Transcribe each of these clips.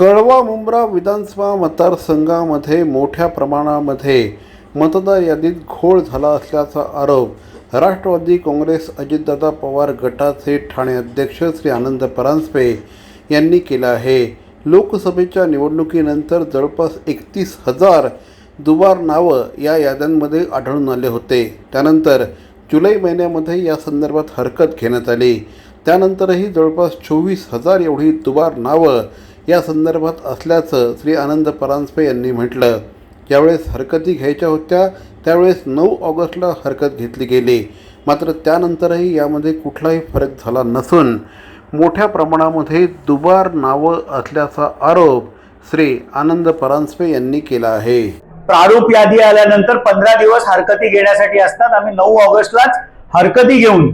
कळवा मुंब्रा विधानसभा मतदारसंघामध्ये मोठ्या प्रमाणामध्ये मतदार यादीत घोळ झाला असल्याचा आरोप राष्ट्रवादी काँग्रेस अजितदादा पवार गटाचे ठाणे अध्यक्ष श्री आनंद परांजपे यांनी केला आहे. लोकसभेच्या निवडणुकीनंतर जवळपास एकतीस हजार दुबार नावं या याद्यांमध्ये आढळून आले होते. त्यानंतर जुलै महिन्यामध्ये या संदर्भात हरकत घेण्यात आली. त्यानंतरही जवळपास चोवीस हजार एवढी दुबार नावं या संदर्भात असल्याचं श्री आनंद परांजपे यांनी म्हटलं. ज्यावेळेस हरकती घ्यायच्या होत्या त्यावेळेस नऊ ऑगस्टला हरकत घेतली गेली. मात्र त्यानंतरही यामध्ये कुठलाही फरक झाला नसून मोठ्या प्रमाणामध्ये दुबार नावं असल्याचा आरोप श्री आनंद परांजपे यांनी केला आहे. प्रारूप यादी आल्यानंतर पंधरा दिवस हरकती घेण्यासाठी असतात. आम्ही नऊ ऑगस्टलाच हरकती घेऊन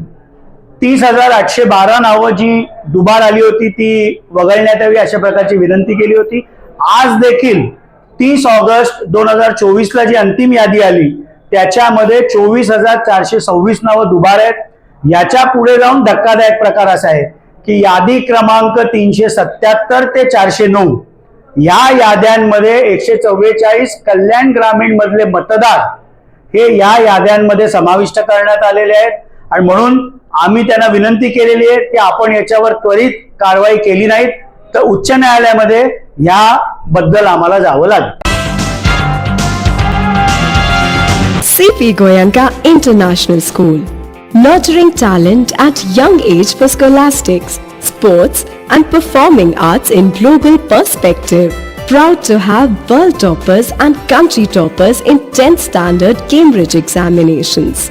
तीस हजार आठशे बारा नावं जी दुबार आली होती ती वगळण्यात यावी अशा प्रकारची विनंती केली होती. आज देखील तीस ऑगस्ट दोन हजार चोवीसला जी अंतिम यादी आली त्याच्यामध्ये चोवीस हजार चारशे सव्वीस नावं दुबार आहेत. याच्यापुढे जाऊन धक्कादायक प्रकार असा आहे की यादी क्रमांक तीनशे सत्याहत्तर ते चारशे नऊ. या याद्यांमध्ये एकशे चव्वेचाळीस कल्याण ग्रामीण मधले मतदार हे या याद्यांमध्ये समाविष्ट करण्यात आलेले आहेत. आणि म्हणून आम्ही त्यांना विनंती केलेली आहे की आपण याच्यावर त्वरित कारवाई केली नाही तर उच्च न्यायालयामध्ये या बद्दल आम्हाला जावं लागेल. CP Goenka international school nurturing talent at young age for scholastics sports and performing arts in global perspective proud to have world toppers and country toppers in tenth standard Cambridge examinations